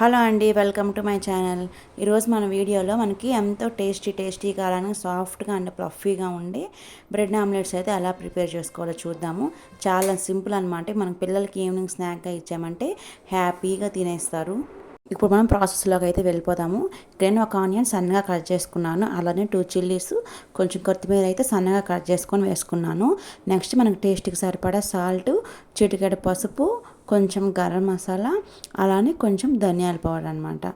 Hello అండి welcome to my channel. ఈరోజు మన వీడియోలో మనకి ఎంతో టేస్టీ టేస్టీగా అలానే సాఫ్ట్గా అండ్ ప్లఫీగా ఉండి బ్రెడ్ ఆమ్లెట్స్ అయితే ఎలా ప్రిపేర్ చేసుకోవాలో చూద్దాము. చాలా సింపుల్ అనమాట మనం పిల్లలకి ఈవినింగ్ స్నాక్గా ఇచ్చామంటే హ్యాపీగా తినేస్తారు. ఇప్పుడు మనం ప్రాసెస్లోకి అయితే వెళ్ళిపోతాము నేను ఒక ఆనియన్ సన్నగా కట్ చేసుకున్నాను. అలానే టూ చిల్లీస్ కొంచెం కొత్తిమీర అయితే సన్నగా కట్ చేసుకొని వేసుకున్నాను. నెక్స్ట్ మనకి టేస్ట్కి సరిపడా సాల్ట్ చిటికెడ పసుపు కొంచెం గరం మసాలా అలానే కొంచెం ధనియాల పౌడర్ అనమాట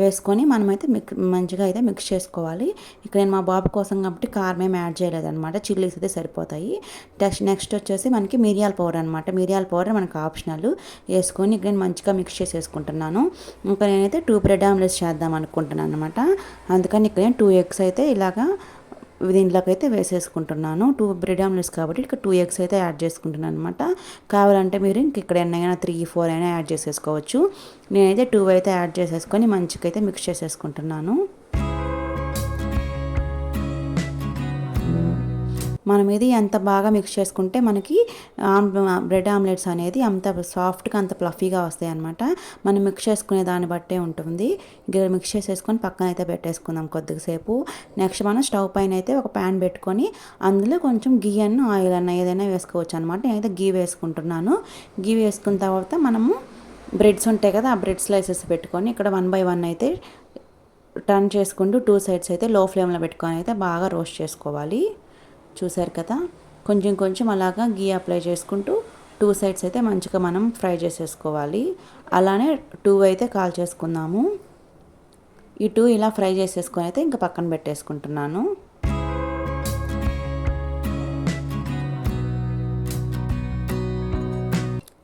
వేసుకొని మనమైతే మిక్ మంచిగా అయితే మిక్స్ చేసుకోవాలి. ఇక్కడ నేను మా బాబు కోసం కాబట్టి కారం ఏమి యాడ్ చేయలేదన్నమాట. చిల్లీస్ అయితే సరిపోతాయి. నెక్స్ట్ నెక్స్ట్ వచ్చేసి మనకి మిరియాల పౌడర్ అనమాట మిరియాల పౌడర్ మనకు ఆప్షనల్. వేసుకొని ఇక్కడ నేను మంచిగా మిక్స్ చేసేసుకుంటున్నాను. ఇంకా నేనైతే టూ బ్రెడ్ ఆమ్లెట్స్ చేద్దాం అనుకుంటున్నాను అనమాట అందుకని ఇక్కడ నేను టూ ఎగ్స్ అయితే ఇలాగా దీంట్లోకి అయితే వేసేసుకుంటున్నాను. టూ బ్రెడ్ ఆమ్లెట్స్ కాబట్టి ఇక్కడ టూ ఎగ్స్ అయితే యాడ్ చేసుకుంటున్నాను అనమాట కావాలంటే మీరు ఇంక ఇక్కడ ఎన్నైనా త్రీ ఫోర్ అయినా యాడ్ చేసేసుకోవచ్చు. నేనైతే టూ అయితే యాడ్ చేసేసుకొని మంచిగా అయితే మిక్స్ చేసేసుకుంటున్నాను. మనం ఇది ఎంత బాగా మిక్స్ చేసుకుంటే మనకి బ్రెడ్ ఆమ్లెట్స్ అనేది అంత సాఫ్ట్గా అంత ప్లఫీగా వస్తాయి అనమాట మనం మిక్స్ చేసుకునే దాన్ని బట్టే ఉంటుంది. ఇక్కడ మిక్స్ చేసేసుకొని పక్కన అయితే పెట్టేసుకుందాం కొద్దిసేపు. నెక్స్ట్ మనం స్టవ్ పైన అయితే ఒక ప్యాన్ పెట్టుకొని అందులో కొంచెం గీ అన్న ఆయిల్ అన్న ఏదైనా వేసుకోవచ్చు అనమాట నేనైతే గీ వేసుకుంటున్నాను. గీ వేసుకున్న తర్వాత మనము బ్రెడ్స్ ఉంటాయి కదా ఆ బ్రెడ్ స్లైసెస్ పెట్టుకొని ఇక్కడ వన్ బై వన్ అయితే టర్న్ చేసుకుంటూ టూ సైడ్స్ అయితే లో ఫ్లేమ్లో పెట్టుకొని అయితే బాగా రోస్ట్ చేసుకోవాలి. చూసారు కదా? కొంచెం కొంచెం అలాగా గీ అప్లై చేసుకుంటూ టూ సైడ్స్ అయితే మంచిగా మనం ఫ్రై చేసేసుకోవాలి. అలానే టూ అయితే కాల్ చేసుకుందాము. ఈ టూ ఇలా ఫ్రై చేసేసుకొని అయితే ఇంకా పక్కన పెట్టేసుకుంటున్నాను.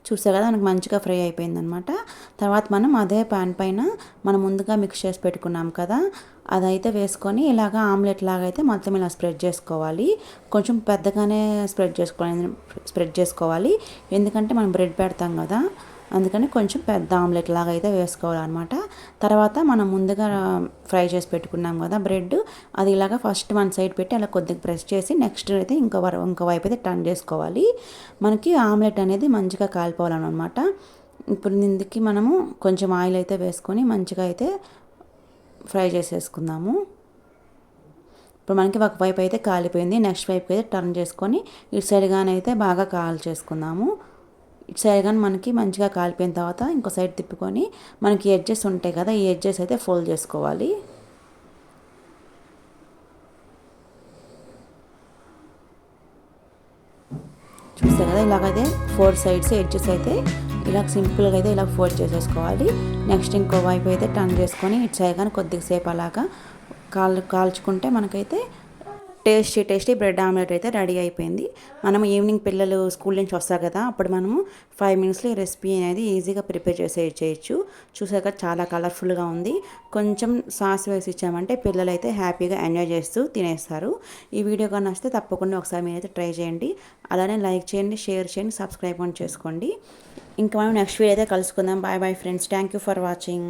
చూసా కదా మనకు మంచిగా ఫ్రై అయిపోయిందనమాట తర్వాత మనం అదే పాన్ పైన మనం ముందుగా మిక్స్ చేసి పెట్టుకున్నాం కదా అదైతే వేసుకొని ఇలాగ ఆమ్లెట్ లాగా అయితే మొత్తం ఇలా స్ప్రెడ్ చేసుకోవాలి. కొంచెం పెద్దగానే స్ప్రెడ్ చేసుకోవాలి స్ప్రెడ్ చేసుకోవాలి. ఎందుకంటే మనం బ్రెడ్ పెడతాం కదా అందుకని కొంచెం పెద్ద ఆమ్లెట్ లాగా అయితే వేసుకోవాలన్నమాట. తర్వాత మనం ముందుగా ఫ్రై చేసి పెట్టుకున్నాం కదా బ్రెడ్ అది ఇలాగ ఫస్ట్ వన్ సైడ్ పెట్టి అలా కొద్దిగా ప్రెస్ చేసి నెక్స్ట్ అయితే ఇంకో ఇంకో వైపు అయితే టర్న్ చేసుకోవాలి. మనకి ఆమ్లెట్ అనేది మంచిగా కాలిపోవాలన్నమాట. ఇప్పుడు ఇందుకి మనము కొంచెం ఆయిల్ అయితే వేసుకొని మంచిగా అయితే ఫ్రై చేసేసుకుందాము. ఇప్పుడు మనకి ఒక వైపు అయితే కాలిపోయింది నెక్స్ట్ వైపు అయితే టర్న్ చేసుకొని ఇటు సైడ్గానైతే బాగా కాల్ చేసుకుందాము ఇటు సైడ్ కానీ మనకి మంచిగా కాలిపోయిన తర్వాత ఇంకో సైడ్ తిప్పుకొని మనకి ఎడ్జెస్ ఉంటాయి కదా ఈ ఎడ్జెస్ అయితే ఫోల్డ్ చేసుకోవాలి. చూస్తే కదా ఇలాగైతే ఫోర్ సైడ్స్ ఎడ్జెస్ అయితే ఇలా సింపుల్గా అయితే ఇలా ఫోల్డ్ చేసేసుకోవాలి. నెక్స్ట్ ఇంకో వైపు అయితే టర్న్ చేసుకొని ఇటు సైడ్ కానీ కొద్దిసేపు అలాగా కాల్ కాల్చుకుంటే మనకైతే టేస్టీ టేస్టీ బ్రెడ్ ఆమ్లెట్ అయితే రెడీ అయిపోయింది. మనం ఈవినింగ్ పిల్లలు స్కూల్ నుంచి వస్తారు కదా అప్పుడు మనము ఫైవ్ మినిట్స్లో ఈ రెసిపీ అనేది ఈజీగా ప్రిపేర్ చేసే చేయొచ్చు. చూసాక చాలా కలర్ఫుల్గా ఉంది. కొంచెం సాస్ వేసి ఇచ్చామంటే పిల్లలు అయితే హ్యాపీగా ఎంజాయ్ చేస్తూ తినేస్తారు. ఈ వీడియో కానీ వస్తే తప్పకుండా ఒకసారి మీరైతే ట్రై చేయండి. అలానే లైక్ చేయండి షేర్ చేయండి సబ్స్క్రైబ్ చేసుకోండి. ఇంకా మనం నెక్స్ట్ వీడియో అయితే కలుసుకుందాం. Bye bye friends. Thank you for watching.